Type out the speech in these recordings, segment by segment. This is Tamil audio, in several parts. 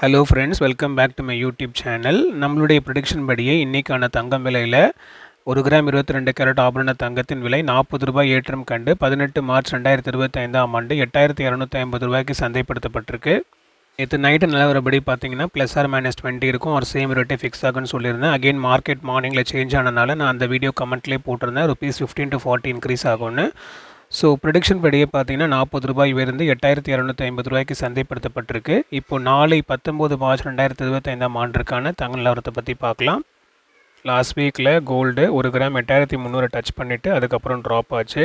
Hello friends welcome back to my YouTube channel நம்மளுடைய ப்ரொடிக்ஷன் படியே இன்றைக்கான தங்கம் விலையில் ஒரு கிராம் இருபத்தி ரெண்டு கேரட் ஆபரண தங்கத்தின் விலை நாற்பது ரூபாய் ஏற்றம் கண்டு பதினெட்டு மார்ச் ரெண்டாயிரத்தி இருபத்தி ஐந்தாம் ஆண்டு எட்டாயிரத்தி இரநூத்தி ஐம்பது ரூபாய்க்கு சந்தைப்படுத்தப்பட்டிருக்கு. நேற்று நைட்டு நிலவரப்படி பார்த்தீங்கன்னா ப்ளஸ் ஆர் மைனஸ் டுவெண்ட்டி இருக்கும். ஒரு சேம் ரேட்டே ஃபிக்ஸ் ஆகுன்னு சொல்லியிருந்தேன். அகைன் மார்க்கெட் மார்னிங்கில் சேஞ்ச் ஆனனால நான் அந்த வீடியோ கமெண்ட்லேயே போட்டிருந்தேன். Rupees fifteen to forty increase ஆகும்னு. ஸோ ப்ரொடிக்ஷன் படியே பார்த்தீங்கன்னா நாற்பது ரூபாய் உயர்ந்து எட்டாயிரத்தி இரநூத்தி ஐம்பது ரூபாய்க்கு சந்தைப்படுத்தப்பட்டிருக்கு. இப்போ நாளை பத்தொம்போது மார்ச் ரெண்டாயிரத்தி இருபத்தைந்தாம் ஆண்டிற்கான தங்க நிலவரத்தை பற்றி பார்க்கலாம். லாஸ்ட் வீக்கில் கோல்டு ஒரு கிராம் எட்டாயிரத்தி முந்நூறு டச் பண்ணிவிட்டு அதுக்கப்புறம் ட்ராப் ஆச்சு.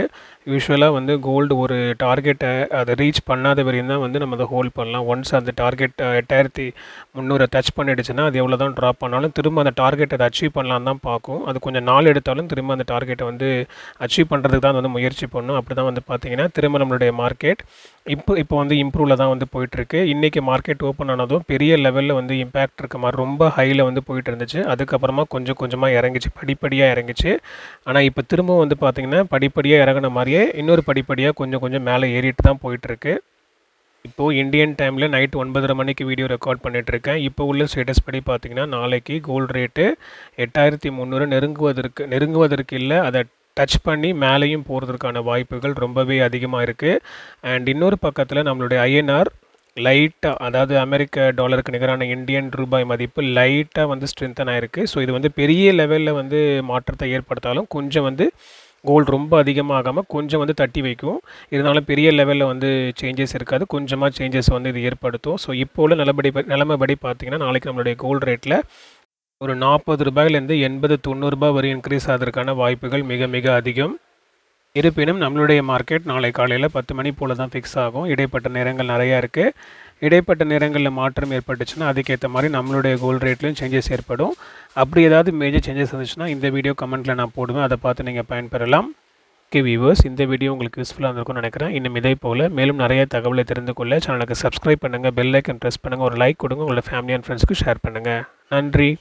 யூஸ்வலாக வந்து கோல்டு ஒரு டார்கெட்டை அதை ரீச் பண்ணாத வரையும் தான் வந்து நம்ம அதை ஹோல்ட் பண்ணலாம். ஒன்ஸ் அந்த டார்கெட் எட்டாயிரத்தி முந்நூறை டச் பண்ணிடுச்சுன்னா அது எவ்வளோ தான் ட்ராப் பண்ணாலும் திரும்ப அந்த டார்கெட்டை அதை அச்சீவ் பண்ணலாம் தான் பார்க்கும். அது கொஞ்சம் நாள் எடுத்தாலும் திரும்ப அந்த டார்கெட்டை வந்து அச்சீவ் பண்ணுறதுக்கு தான் வந்து முயற்சி பண்ணும். அப்படி தான் வந்து பார்த்திங்கன்னா திரும்ப நம்மளுடைய மார்க்கெட் இப்போ இப்போ வந்து இம்ப்ரூவில் தான் வந்து போயிட்டுருக்கு. இன்றைக்கி மார்க்கெட் ஓப்பன் ஆனதும் பெரிய லெவலில் வந்து இம்பேக்ட் இருக்க மாதிரி ரொம்ப ஹையில் வந்து போயிட்டு இருந்துச்சு அதுக்கப்புறமா கொஞ்சம் கொஞ்சமாக இறங்கிச்சு. படிப்படியாக இறங்கிச்சு. ஆனால் இப்போ திரும்பவும் வந்து பார்த்திங்கன்னா படிப்படியாக இறங்கின மாதிரியே இன்னொரு படிப்படியாக கொஞ்சம் கொஞ்சம் மேலே ஏறிட்டு தான் போயிட்டுருக்கு. இப்போது இந்தியன் டைமில் நைட் ஒன்பதரை மணிக்கு வீடியோ ரெக்கார்ட் பண்ணிகிட்ருக்கேன் இப்போ உள்ள ஸ்டேட்டஸ் படி பார்த்திங்கன்னா நாளைக்கு கோல்டு ரேட்டு எட்டாயிரத்தி முந்நூறு நெருங்குவதற்கு நெருங்குவதற்கு இல்லை அதை டச் பண்ணி மேலேயும் போகிறதுக்கான வாய்ப்புகள் ரொம்பவே அதிகமாக இருக்குது அண்ட் இன்னொரு பக்கத்தில் நம்மளுடைய ஐஎன்ஆர் லைட்டாக அதாவது அமெரிக்க டாலருக்கு நிகரான இந்தியன் ரூபாய் மதிப்பு லைட்டாக வந்து ஸ்ட்ரென்தன் ஆகிருக்கு ஸோ இது வந்து பெரிய லெவலில் வந்து மாற்றத்தை ஏற்படுத்தாலும் கொஞ்சம் வந்து கோல்டு ரொம்ப அதிகமாகாமல் கொஞ்சம் வந்து தட்டி வைக்கும். இருந்தாலும் பெரிய லெவலில் வந்து சேஞ்சஸ் இருக்காது. கொஞ்சமாக சேஞ்சஸ் வந்து இது ஏற்படுத்தும். ஸோ இப்போ உள்ள நிலப்படி நிலைமைப்படி பார்த்திங்கன்னா நாளைக்கு நம்மளுடைய கோல்டு ரேட்டில் ஒரு நாற்பது ரூபாயிலேருந்து எண்பது தொண்ணூறுரூபா வரை இன்க்ரீஸ் ஆகிறதுக்கான வாய்ப்புகள் மிக மிக அதிகம். இருப்பினும் நம்மளுடைய மார்க்கெட் நாளை காலையில் பத்து மணி போல் தான் ஃபிக்ஸ் ஆகும். இடைப்பட்ட நேரங்கள் நிறையா இருக்குது இடைப்பட்ட நேரங்களில் மாற்றம் ஏற்பட்டுச்சுன்னா அதுக்கேற்ற மாதிரி நம்மளுடைய கோல்டு ரேட்லையும் சேஞ்சஸ் ஏற்படும். அப்படி ஏதாவது மேஜர் சேஞ்சஸ் இருந்துச்சுன்னா இந்த வீடியோ கமெண்ட்டில் நான் போடுவேன். அதை பார்த்து நீங்கள் பயன்பெறலாம். ஓகே வியூவர்ஸ் இந்த வீடியோ உங்களுக்கு யூஸ்ஃபுல்லாக இருந்திருக்கும்னு நினைக்கிறேன். இன்னும் இதே போல் மேலும் நிறைய தகவலை தெரிந்து கொள்ள சேனலுக்கு சப்ஸ்கிரைப் பண்ணுங்கள் பெல் ஐக்கன் ப்ரெஸ் பண்ணுங்கள் ஒரு லைக் கொடுங்க உங்களோட ஃபேமிலி அண்ட் ஃப்ரெண்ட்ஸ்க்கு ஷேர் பண்ணுங்கள் நன்றி.